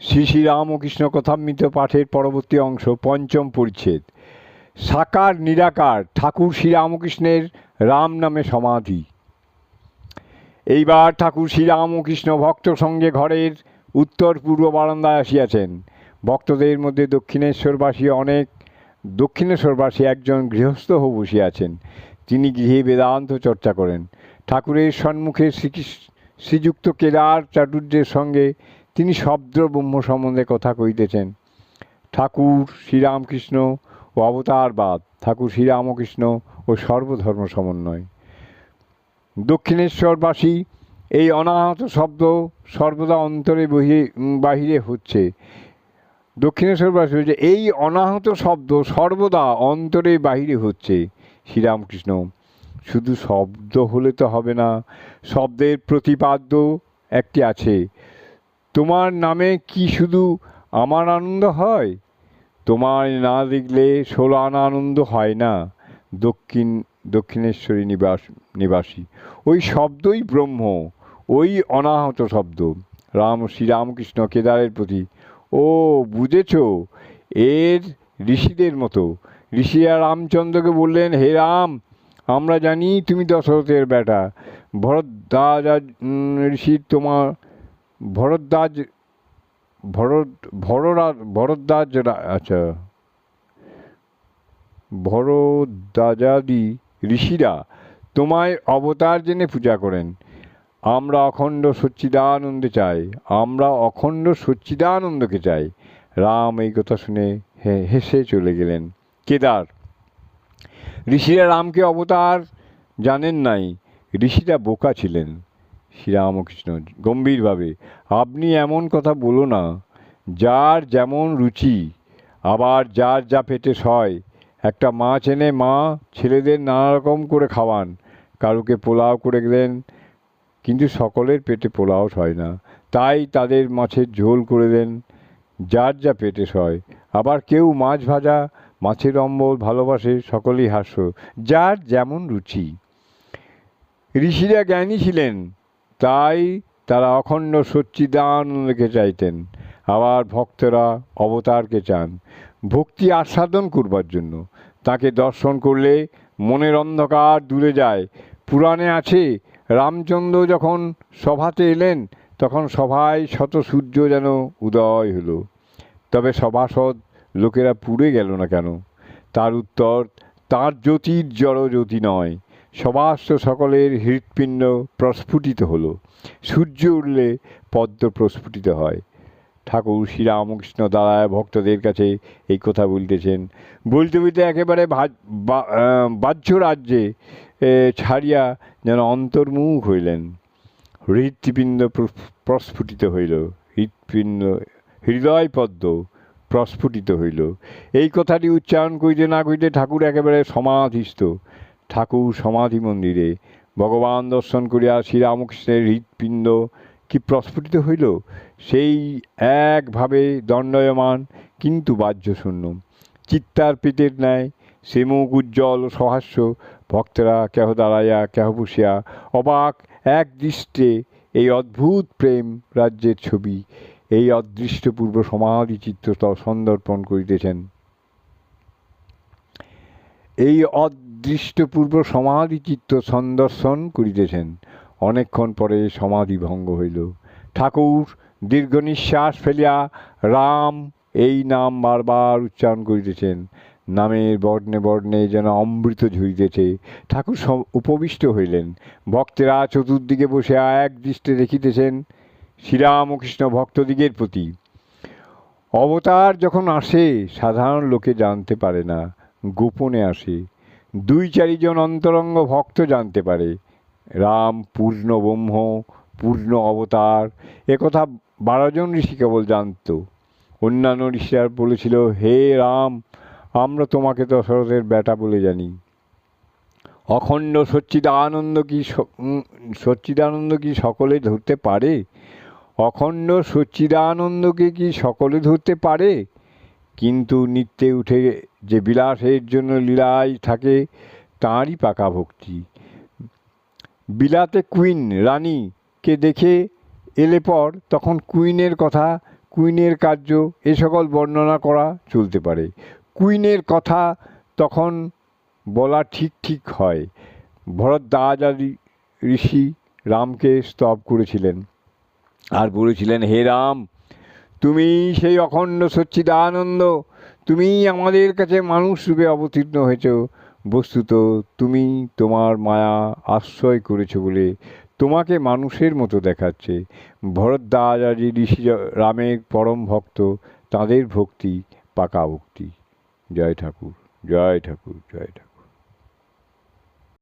শ্রী শ্রী রামকৃষ্ণ কথামৃত পাঠের পরবর্তী অংশ, পঞ্চম পরিচ্ছেদ। সাকার নিরাকার, ঠাকুর শ্রীরামকৃষ্ণের রাম নামে সমাধি। এইবার ঠাকুর শ্রীরামকৃষ্ণ ভক্ত সঙ্গে ঘরের উত্তর পূর্ব বারান্দায় আসিয়াছেন। ভক্তদের মধ্যে দক্ষিণেশ্বরবাসী অনেক, দক্ষিণেশ্বরবাসী একজন গৃহস্থ হয়ে বসিয়াছেন। তিনি গৃহে বেদান্ত চর্চা করেন। ঠাকুরের সম্মুখে শ্রীযুক্ত কেদার চাটুর্যের সঙ্গে তিনি শব্দ ব্রহ্ম সম্বন্ধে কথা কইতেছেন ঠাকুর শ্রীরামকৃষ্ণ ও অবতারবাদ ঠাকুর শ্রীরামকৃষ্ণ ও সর্বধর্ম সমন্বয়। দক্ষিণেশ্বরবাসী এই অনাহত শব্দ সর্বদা অন্তরে বহিরে বাহিরে হচ্ছে। দক্ষিণেশ্বরবাসী হচ্ছে এই অনাহত শব্দ সর্বদা অন্তরে বাহিরে হচ্ছে শ্রীরামকৃষ্ণ। শুধু শব্দ হলে তো হবে না, শব্দের প্রতিপাদ্য একটি আছে। তোমার নামে কি শুধু আমার আনন্দ হয়? তোমায় না দেখলে ষোলো আনা আনন্দ হয় না দক্ষিণ দক্ষিণেশ্বরী নিবাস নিবাসী। ওই শব্দই ব্রহ্ম ওই অনাহত শব্দ। রাম শ্রীরামকৃষ্ণ কেদারের প্রতি। ও বুঝেছ এর ঋষিদের মতো। ঋষিরা রামচন্দ্রকে বললেন হে রাম আমরা জানি তুমি দশরথের বেটা। ভরদ্বাজ উম, ঋষি তোমার ভরদ্বাজ ভরত ভররাজ ভরদ্বাজ আচ্ছা। ভরদ্বাজাদি ঋষিরা তোমায় অবতার জেনে পূজা করেন। আমরা অখণ্ড সচ্চিদানন্দে চাই। আমরা অখণ্ড সচ্চিদানন্দকে চাই। রাম এই কথা শুনে হেসে চলে গেলেন। কেদার, ঋষিরা রামকে অবতার জানেন নাই। ঋষিরা বোকা ছিলেন। শ্রীরামকৃষ্ণ, গম্ভীরভাবে, আপনি এমন কথা বলো না। যার যেমন রুচি, আবার যার যা পেটে সয়। একটা মাছ এনে মা, ছেলেদের নানা রকম করে খাওয়ান। কারুকে পোলাও করে দেন। কিন্তু সকলের পেটে পোলাও সয় না। তাই তাদের মাছের ঝোল করে দেন। যার যা পেটে সয়। আবার কেউ মাছ ভাজা, মাছের অম্বল ভালোবাসে, সকলেই হাস্য। যার যেমন রুচি। ঋষিরা জ্ঞানী ছিলেন। তাই তারা অখণ্ড সচ্চিদানন্দকে চাইতেন। আবার ভক্তরা অবতারকে চান। ভক্তি আস্বাদন করবার জন্য। তাকে দর্শন করলে মনের অন্ধকার দূরে যায়। পুরাণে আছে, রামচন্দ্র যখন সভাতে এলেন, তখন সভায় শত সূর্য যেন উদয় হলো। তবে সভাসদ লোকেরা পুড়ে গেল না কেন? তার উত্তর, তার জ্যোতির জড় জ্যোতি নয়। সবাস্ত সকলের হৃৎপিণ্ড প্রস্ফুটিত হলো। সূর্য উঠলে পদ্ম প্রস্ফুটিত হয়। ঠাকুর শ্রীরামকৃষ্ণ দাঁড়ায় ভক্তদের কাছে এই কথা বলতেছেন। বলতে বলতে একেবারে বাহ্য রাজ্যে ছাড়িয়া যেন অন্তর্মুখ হইলেন। হৃৎপিণ্ড প্র- প্রস্ফুটিত হইল। হৃৎপিণ্ড, হৃদয় পদ্ম প্রস্ফুটিত হইল। এই কথাটি উচ্চারণ করিতে না করিতে ঠাকুর একেবারে সমাধিস্থ। ঠাকুর সমাধি মন্দিরে ভগবান দর্শন করিয়া শ্রীরামকৃষ্ণের হৃৎপিণ্ড কি প্রস্ফুটিত হইল? সেই একভাবে দণ্ডয়মান কিন্তু বাহ্যশূন্য। চিত্তার পেটের ন্যায় সে মুখ উজ্জ্বল সহাস্য। ভক্তরা কেহ দাঁড়াইয়া, কেহ বসিয়া অবাক এক দৃষ্টে এই অদ্ভুত প্রেম রাজ্যের ছবি। এই অদৃষ্টপূর্ব সমাধি চিত্র সন্দর্পণ করিতেছেন। এই অদৃষ্টপূর্ব সমাধি চিত্ত সন্দর্শন করিতেছেন। অনেকক্ষণ পরে সমাধি ভঙ্গ হইল। ঠাকুর দীর্ঘ নিঃশ্বাস ফেলিয়া, রাম, এই নাম বারবার উচ্চারণ করিতেছেন। নামের বর্ণে বর্ণে যেন অমৃত ঝরিতেছে ঠাকুর উপবিষ্ট হইলেন। ভক্তেরা চতুর্দিকে বসে এক দৃষ্টে দেখিতেছেন শ্রীরামকৃষ্ণ ভক্তদিগের প্রতি। অবতার যখন আসে, সাধারণ লোকে জানতে পারে না। গোপনে আসে। দুই চারিজন অন্তরঙ্গ ভক্ত জানতে পারে, রাম পূর্ণ ব্রহ্ম, পূর্ণ অবতার একথা বারোজন ঋষি কেবল জানত। অন্যান্য ঋষিরা বলেছিল, হে রাম, আমরা তোমাকে দশরথের বেটা বলে জানি। অখণ্ড সচ্চিদানন্দ কি সচ্চিদানন্দ কি সকলে ধরতে পারে? অখণ্ড সচ্চিদানন্দকে কি সকলে ধরতে পারে? কিন্তু নিত্যে উঠে যে বিলাসের জন্য লীলায় থাকে, তাঁরই পাকা ভক্তি। বিলাতে কুইন, রানীকে দেখে এলে পর তখন কুইনের কথা, কুইনের কার্য, এ সকল বর্ণনা করা চলতে পারে। কুইনের কথা তখন বলা ঠিক ঠিক হয়। ভরদ্বাজ আদি ঋষি রামকে স্তব করেছিলেন। আর বলেছিলেন, হে রাম তুমি সেই অখণ্ড সচ্চিদানন্দ তুমি আমাদের কাছে মানুষ রূপে অবতীর্ণ হয়েছ। বস্তুত তুমি তোমার মায়া আশ্রয় করেছ বলে তোমাকে মানুষের মতো দেখাচ্ছে। ভরদ্বাজ আদি ঋষি রামের পরম ভক্ত, তাদের ভক্তি পাকা ভক্তি জয় ঠাকুর জয় ঠাকুর জয় ঠাকুর।